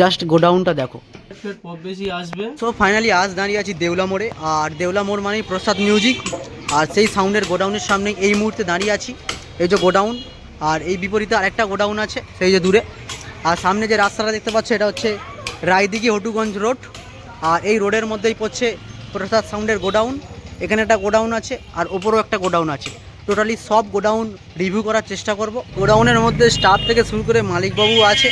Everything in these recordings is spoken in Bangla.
জাস্ট গোডাউনটা দেখো। বেশি আসবে। সো ফাইনালি আজ দাঁড়িয়ে আছি দেউলা মোড়ে। আর দেউলা মোড় মানেই প্রসাদ মিউজিক আর সেই সাউন্ডের গোডাউনের সামনে এই মুহূর্তে দাঁড়িয়ে আছি। এই যে গোডাউন আর এই বিপরীতে আরেকটা গোডাউন আছে সেই যে দূরে। আর সামনে যে রাস্তাটা দেখতে পাচ্ছ এটা হচ্ছে রায়দিঘি হটুগঞ্জ রোড। আর এই রোডের মধ্যেই পড়ছে প্রসাদ সাউন্ডের গোডাউন এখানে একটা গোডাউন আছে আর ওপরেও একটা গোডাউন আছে। টোটালি সব গোডাউন রিভিউ করার চেষ্টা করব। গোডাউনের মধ্যে স্টাফ থেকে শুরু করে মালিকবাবু আছে।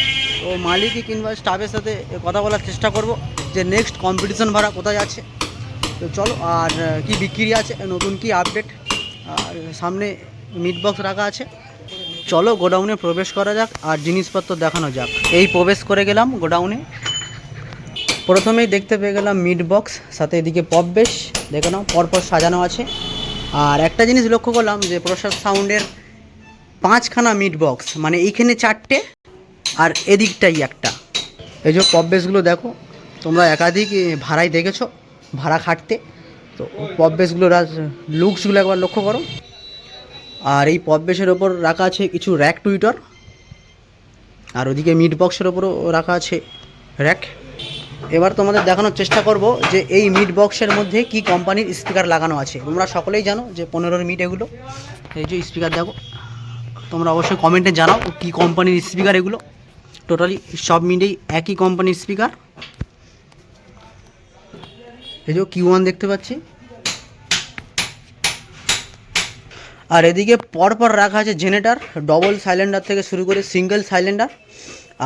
তো মালিকই কিংবা স্টাফের সাথে কথা বলার চেষ্টা করব যে নেক্সট কম্পিটিশন ভাড়া কোথায় আছে। তো চলো, আর কি বিক্রি আছে, নতুন কি আপডেট আর সামনে মিট বক্স রাখা আছে। চলো গোডাউনে প্রবেশ করা যাক, আর জিনিসপত্র দেখানো যাক। এই প্রবেশ করে গেলাম গোডাউনে প্রথমেই দেখতে পেয়ে গেলাম মিট বক্স সাথে এদিকে পপ বেশ, দেখে নাও, পরপর সাজানো আছে। আর একটা জিনিস লক্ষ্য করলাম যে প্রসাদ সাউন্ডের পাঁচখানা মিট বক্স মানে এইখানে চারটে আর এদিকটাই একটা। এই যে পপ বেসগুলো দেখো, তোমরা একাধিক ভাড়ায় দেখেছ, ভাড়া খাটতে। তো পপ বেসগুলোর লুকসগুলো একবার লক্ষ্য করো। আর এই পপ বেসের ওপর রাখা আছে কিছু র্যাক টুইটার। আর ওদিকে মিট বক্সের ওপরও রাখা আছে র্যাক। এবার তোমাদের দেখানোর চেষ্টা করব যে এই মিট বক্সের মধ্যে কি কোম্পানির স্পিকার লাগানো আছে। তোমরা সকলেই জানো যে পনেরোর মিট এগুলো। এই যে স্পিকার দেখো, তোমরা অবশ্যই কমেন্টে জানাও কি কোম্পানির স্পিকার এগুলো। টোটালি সব মিটেই একই কোম্পানির স্পিকার এই যে কিউ ওয়ান দেখতে পাচ্ছি। আর এদিকে পরপর রাখা আছে জেনারেটার ডবল সাইলেন্ডার থেকে শুরু করে সিঙ্গেল সাইলেন্ডার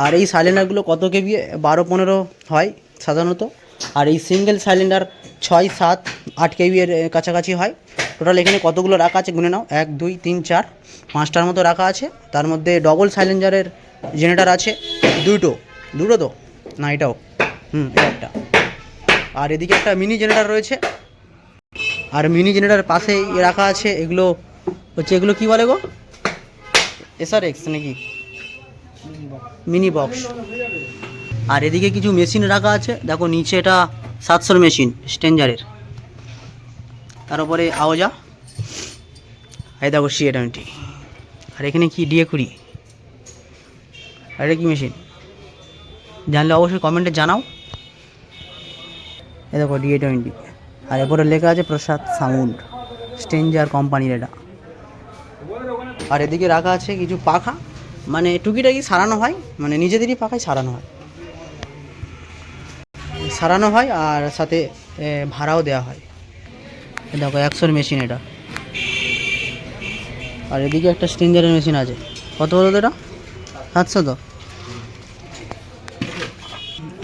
আর এই সাইলেন্ডারগুলো কত কেবি? বারো, পনেরো হয় সাধারণত। আর এই সিঙ্গেল সাইলেন্ডার ছয়, সাত, আট কেবি এর কাছাকাছি হয়। টোটাল এখানে কতগুলো রাখা আছে? গুনে নাও। এক, দুই, তিন, চার, পাঁচটার মতো রাখা আছে। তার মধ্যে ডবল সাইলেন্ডারের জেনারেটার আছে, দুটো দুটো তো? না, এটাও। হুম একটা। আর এদিকে একটা মিনি জেনারেটার রয়েছে। আর মিনি জেনারেটার পাশেই রাখা আছে, এগুলো হচ্ছে, এগুলো কি বলে গো? এসআর এক্স নাকি? Mini box. আর এদিকে কিছু মেশিন রাখা আছে, দেখো নিচে এটা সাতশোর মেশিন স্টেঞ্জারের তার উপরে আওজা। এই দেখো সিএটামিটি আর এখানে কি ডিএ কুড়ি? এটা কি মেশিন জানলে অবশ্যই কমেন্টে জানাও। এ দেখো ডিএ টোয়েন্টি আর এরপরে লেখা আছে প্রসাদ সাউন্ড স্টেঞ্জার কোম্পানির এটা। আর এদিকে রাখা আছে কিছু পাখা মানে টুকিটাকি সারানো হয় মানে নিজেদেরই পাখায় সারানো হয়। সারানো হয় আর সাথে ভাড়াও দেওয়া হয়। দেখো একশোর মেশিন এটা। আর এদিকে একটা স্টেঞ্জারের মেশিন আছে। কত তো এটা? সাতশো তো?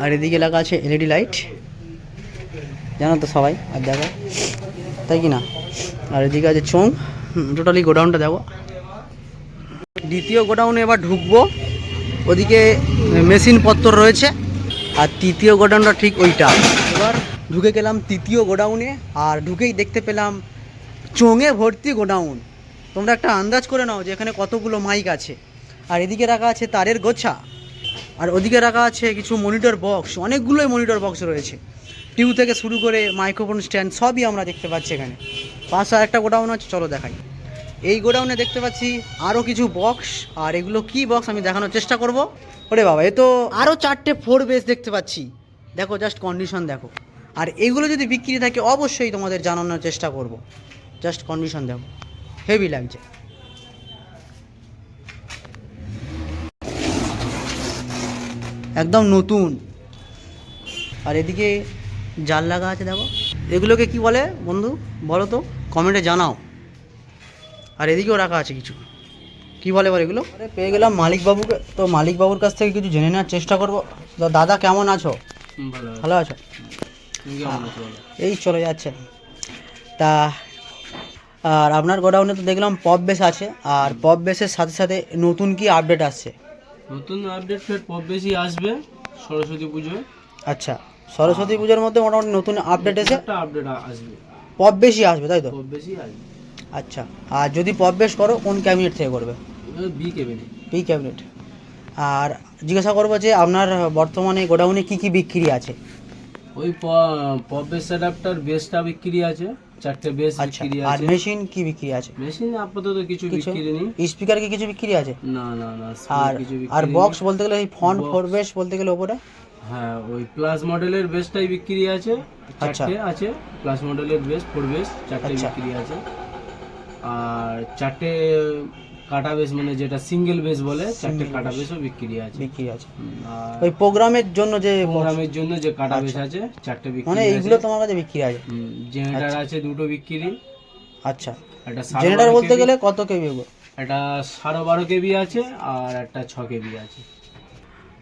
আর এদিকে লাগা আছে এলইডি লাইট। জানো তো সবাই? আর দেখো। তাই কি না আর এদিকে আছে চোং টোটালি গোডাউনটা দেখো। দ্বিতীয় গোডাউনে এবার ঢুকবো। ওদিকে মেশিন পত্র রয়েছে। আর তৃতীয় গোডাউনটা ঠিক ওইটা। এবার ঢুকে গেলাম তৃতীয় গোডাউনে। আর ঢুকেই দেখতে পেলাম চোঙে ভর্তি গোডাউন। তোমরা একটা আন্দাজ করে নাও যে এখানে কতগুলো মাইক আছে। আর এদিকে রাখা আছে তারের গোছা। আর ওদিকে রাখা আছে কিছু মনিটর বক্স অনেকগুলোই মনিটর বক্স রয়েছে। টিউ থেকে শুরু করে মাইক্রোফোন স্ট্যান্ড সবই আমরা দেখতে পাচ্ছি এখানে। পাশে আরেকটা গোডাউন আছে, চলো দেখাই। এই গোডাউনে দেখতে পাচ্ছি আরও কিছু বক্স আর এগুলো কি বক্স আমি দেখানোর চেষ্টা করব? ওরে বাবা, এ তো আরও চারটে ফোর বেস দেখতে পাচ্ছি। দেখো জাস্ট কন্ডিশন দেখো। আর এগুলো যদি বিক্রি থাকে, অবশ্যই তোমাদের জানানোর চেষ্টা করব। জাস্ট কন্ডিশন দেখো। হেভি লাগছে। একদম নতুন। আর এদিকে জাল লাগা আছে দেখো। এগুলোকে কি বলে বন্ধু? বলো তো কমেন্টে জানাও। আর এদিকেও রাখা আছে কিছু। কি বলে বলে এগুলো? আরে পেয়ে গেলাম মালিক বাবুকে তো মালিক বাবুর কাছ থেকে কিছু জেনে নেওয়ার চেষ্টা করব। তো দাদা কেমন আছো? ভালো ভালো আছো? এই চলে যাচ্ছে। তা আর আপনার গোডাউনে তো দেখলাম পপ বেস আছে। আর পপ বেসের সাথে সাথে নতুন কি আপডেট আসছে? নতুন আপডেট ফের পপ বেশি আসবে সরস্বতী পুজো আচ্ছা সরস্বতী পুজোর মধ্যে মোটামুটি নতুন আপডেট এসে একটা আপডেট আসবে। পপ বেশি আসবে তাই তো? পপ বেশি আসবে। আচ্ছা আর যদি পপ বেস করো কোন ক্যাবিনেট থেকে করবে? বি কেবিনে পি ক্যাবিনেট আর জিজ্ঞাসা করব যে আপনার বর্তমানে গোডাউনে কি কি বিক্রি আছে? ওই পপ বেস অ্যাডাপ্টার বেসটা বিক্রি আছে। চারটে বেস বিক্রি আছে। আর মেশিন কি বিক্রি আছে? মেশিন আপাতত কিছু বিক্রি নেই। স্পিকার কি কিছু বিক্রি আছে? না না না আর আর বক্স বলতে গেলে এই ফ্রন্ট ফোর বেস বলতে গেলে ওপরে? হ্যাঁ ওই প্লাস মডেলের বেসটাই বিক্রি আছে। আচ্ছা। চারটে আছে। প্লাস মডেলের বেস ফোর বেস চারটে আচ্ছা। বিক্রি আছে। আর চারটে কাটা বেস মানে যেটা সিঙ্গেল বেস বলে চারটে কাটা। বেসও বিক্রি আছে। বিক্রি আছে। ওই প্রোগ্রামের জন্য যে প্রোগ্রামের জন্য যে কাটা বেস আচ্ছা। আছে চারটে বিক্রি মানে এইগুলো তোমার কাছে বিক্রি আছে? জেনারেটার আছে দুটো বিক্রি। আচ্ছা। একটা জেনারেটর বলতে গেলে কত কেবি একটা সাড়ে বারো কেবি আছে আর একটা ছ কেবি আছে।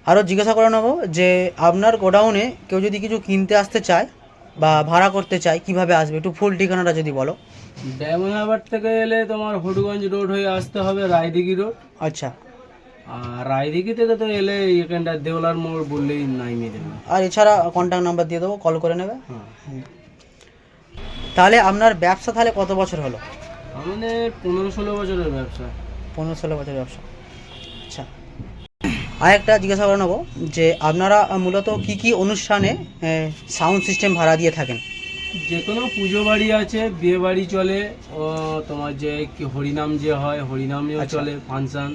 আরও জিজ্ঞাসা করে নেব যে আপনার গোডাউনে কেউ যদি কিছু কিনতে আসতে চায় বা ভাড়া করতে চায় কীভাবে আসবে? একটু ফুল ঠিকানাটা যদি বলো। ডায়মন্ড হারবার থেকে এলে তোমার হটুগঞ্জ রোড হয়ে আসতে হবে রায়দিঘি রোড। আচ্ছা। আর রায়দিঘি থেকে তো এলে এখানটা দেওলার মোড় বললেই নামিয়ে দেবে। আর এছাড়া কন্ট্যাক্ট নাম্বার দিয়ে দেবো কল করে নেবে। হ্যাঁ। তাহলে আপনার ব্যবসা তাহলে কত বছর হলো? আমাদের পনেরো ষোলো বছরের ব্যবসা। পনেরো ষোলো বছর ব্যবসা। আচ্ছা। আর একটা জিজ্ঞাসা করে নেব যে আপনারা মূলত কি কি অনুষ্ঠানে সাউন্ড সিস্টেম ভাড়া দিয়ে থাকেন? যে কোনো পুজো বাড়ি আছে বিয়ে বাড়ি চলে ও তোমার যে কি হরিনাম যে হয় হরিনামেও আচ্ছা। চলে ফাংশন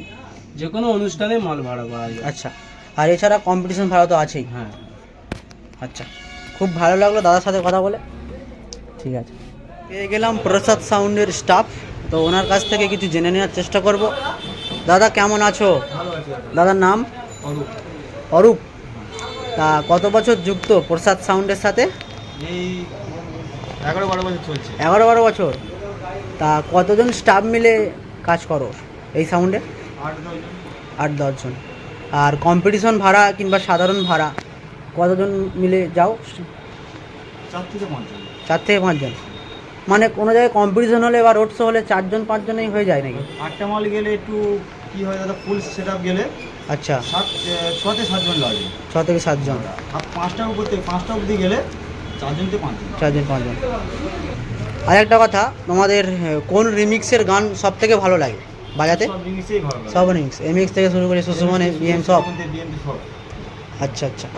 যে কোনো অনুষ্ঠানে মাল ভাড়া পাওয়া যায়। আচ্ছা। আর এছাড়া কম্পিটিশন ভাড়া তো আছেই। হ্যাঁ। আচ্ছা। খুব ভালো লাগল দাদার সাথে কথা বলে। ঠিক আছে। পেয়ে গেলাম প্রসাদ সাউন্ডের স্টাফ তো ওনার কাছ থেকে কিছু জেনে নেওয়ার চেষ্টা করব। দাদা কেমন আছো? দাদার নাম? অরূপ। অরূপ। তা কত বছর যুক্ত প্রসাদ সাউন্ডের সাথে? এই এগারো বারো বছর চলছে। এগারো বারো বছর। তা কতজন স্টাফ মিলে কাজ করো এই সাউন্ডে আট দশজন। আর কম্পিটিশন ভাড়া কিংবা সাধারণ ভাড়া কতজন মিলে যাও? চার থেকে চার থেকে পাঁচজন। মানে কোনো জায়গায় কম্পিটিশন হলে বা রোড শো হলে চারজন পাঁচজনেই হয়ে যায় নাকি? আটটা মাল গেলে একটু কি হয় দাদা ফুল সেট আপ গেলে আচ্ছা। সাত এ, ছতে সাতজন লাগে। ছ থেকে সাতজন। আর পাঁচটার উপর থেকে পাঁচটা অবধি গেলে চারজন পাঁচজন। আর একটা কথা তোমাদের কোন রিমিক্সের গান সব থেকে ভালো লাগে বাজাতে? সব রিমিক্স এমএক্স থেকে শুরু করে সুসুমনে বিএম সব। আচ্ছা আচ্ছা।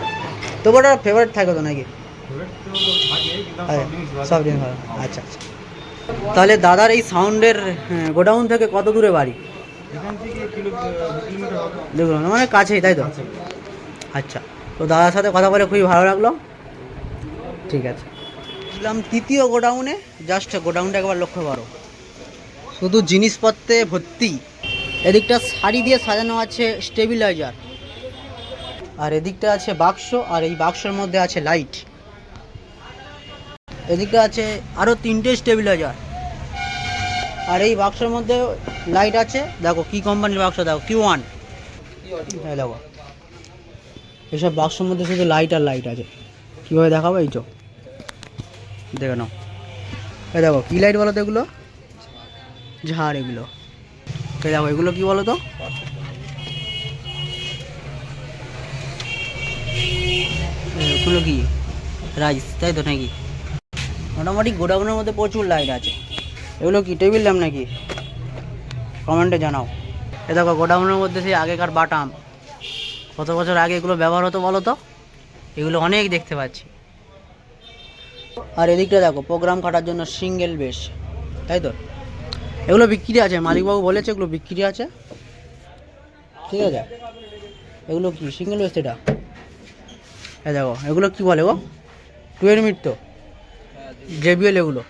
তবু ওটা ফেভারিট থাকে তো নাকি? তো সব জিনিস ভালো আচ্ছা আচ্ছা। তাহলে দাদার এই সাউন্ডের গোডাউন থেকে কত দূরে বাড়ি? দেখুন মানে কাছেই তাই তো? আচ্ছা তো দাদার সাথে কথা বলে খুবই ভালো লাগল। ঠিক আছে। বললাম তৃতীয় গোডাউনে জাস্ট গোডাউনটা একবার লক্ষ্য করো। শুধু জিনিসপত্রে ভর্তি। এদিকটা শাড়ি দিয়ে সাজানো আছে স্টেবিলাইজার। আর এদিকটা আছে বাক্স, আর এই বাক্সের মধ্যে আছে লাইট। এদিকটা আছে আরও তিনটে স্টেবিলাইজার। আর এই বাক্সের মধ্যে লাইট আছে। দেখো, কি কোম্পানির বাক্স? দেখো কি ওয়ান হ্যাঁ দেখো। এসব বাক্সের মধ্যে শুধু লাইট আর লাইট আছে। কীভাবে দেখাবো এই তো দেখে নাও। এই দেখো, কী লাইট বলো তো এগুলো? ঝাড় এগুলো। এই দেখো, এগুলো কী বলো তো? এগুলো কি? রাইস তাই তো নাকি? মোটামুটি গোডাউনের মধ্যে প্রচুর লাইট আছে। এগুলো কি টেবিল ল্যাম্প নাকি? কমেন্টে জানাও। এ দেখো, গোডাউনের মধ্যে সেই আগেকার বাটাম। কত বছর আগে এগুলো ব্যবহার হতো বলো তো? এগুলো অনেক দেখতে পাচ্ছি। আর এদিকটা দেখো প্রোগ্রাম কাটার জন্য সিঙ্গেল বেশ তাই তো? এগুলো বিক্রি আছে, মালিকবাবু বলেছে এগুলো বিক্রি আছে। ঠিক আছে? এগুলো কি সিঙ্গেল বেস এটা? হ্যাঁ দেখো, এগুলো কি বলে গো? টু এর মিট তো? জেবিএল এগুলো।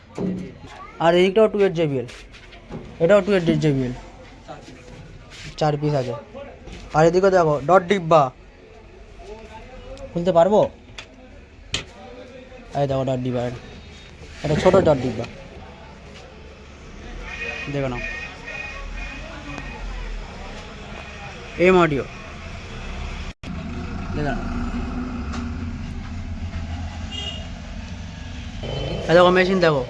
আর এদিকটাও টু এর জেবিএল। এটাও টু এর জেবিএল। চার পিস আছে। আর এদিকে দেখো, ডট ডিব্বা। খুলতে পারব? এই দেখো ডট ডিব্বা এটা। এটা ছোটো ডট ডিব্বা দেখো নাও। এম অডিও দেখো মেশিন দেখো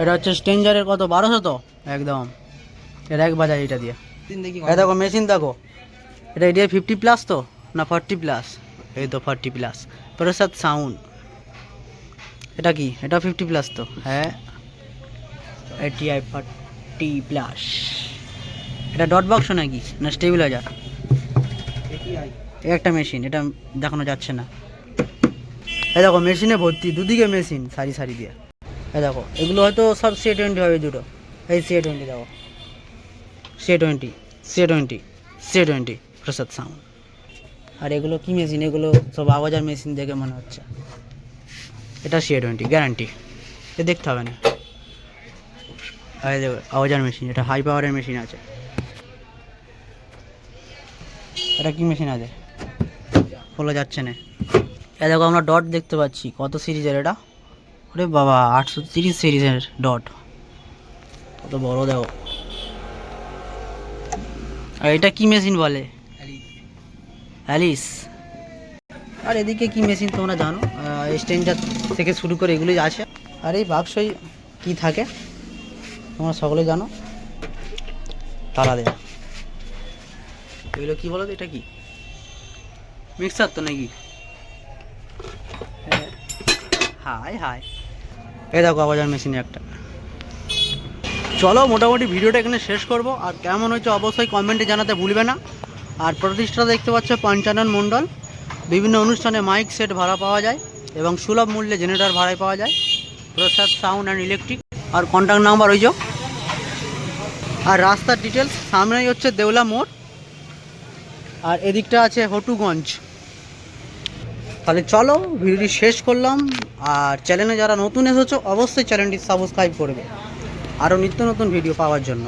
এটা হচ্ছে স্টেঞ্জারের কত? বারোশো তো? একদম। এটা এক বাজার এটা দিয়ে। দেখো মেশিন দেখো। এটা এটা ফিফটি প্লাস তো? না ফর্টি প্লাস এই তো ফর্টি প্লাস। প্রসাদ সাউন্ড এটা কি? এটা ফিফটি প্লাস তো। হ্যাঁ। ATI forty plus. এটা ডট বক্স নাকি? না স্টেবিলাইজার একটা মেশিন এটা দেখানো যাচ্ছে না। এই দেখো মেশিনে ভর্তি, দুদিকে মেশিন সারি সারি দিয়ে। এই দেখো, এগুলো হয়তো সব সি টোয়েন্টি হবে দুটো। এই সি টোয়েন্টি দেখো। C twenty C twenty C twenty Prasad sound আর এগুলো কি মেশিন এগুলো সব আওয়াজার মেশিন দেখে মনে হচ্ছে। এটা সি টোয়েন্টি গ্যারান্টি এ দেখতে হবে না। আওয়াজার মেশিন এটা হাই পাওয়ারের মেশিন আছে। এটা কি মেশিন আছে? খোলা যাচ্ছে না। এ দেখো, আমরা ডট দেখতে পাচ্ছি। কত সিরিজের এটা? ওরে বাবা, আটশো তিরিশ সিরিজের ডট কত বড় দেখো। আর এটা কি মেশিন বলে? অ্যালিস। আর এদিকে কি মেশিন তোমরা জানো? স্ট্যান্ডার থেকে শুরু করে এগুলোই আছে। আর এই বাক্সই কি থাকে? তোমরা সকলে জানো। তালা দেয়া। এগুলো কি বলো এটা কি? মিক্সার তো নাকি? High high. এই দেখো আওয়াজার মেশিনে একটা। চলো, মোটামুটি ভিডিওটা এখানে শেষ করব। আর কেমন হয়েছে অবশ্যই কমেন্টে জানাতে ভুলবে না। আর প্রতিষ্ঠা দেখতে পাচ্ছ পঞ্চানন মণ্ডল। বিভিন্ন অনুষ্ঠানে মাইক সেট ভাড়া পাওয়া যায় এবং সুলভ মূল্যে জেনারেটর ভাড়ায় পাওয়া যায়। Prasad, sound and electric. R contact number ওই আর রাস্তার ডিটেলস, সামনেই হচ্ছে দেউলা মোড়। আর এদিকটা আছে হটুগঞ্জ। তাহলে চলো, ভিডিওটি শেষ করলাম। আর চ্যানেলে যারা নতুন এসেছ, অবশ্যই চ্যানেলটি সাবস্ক্রাইব করবে। আরও নিত্য নতুন ভিডিও পাওয়ার জন্য।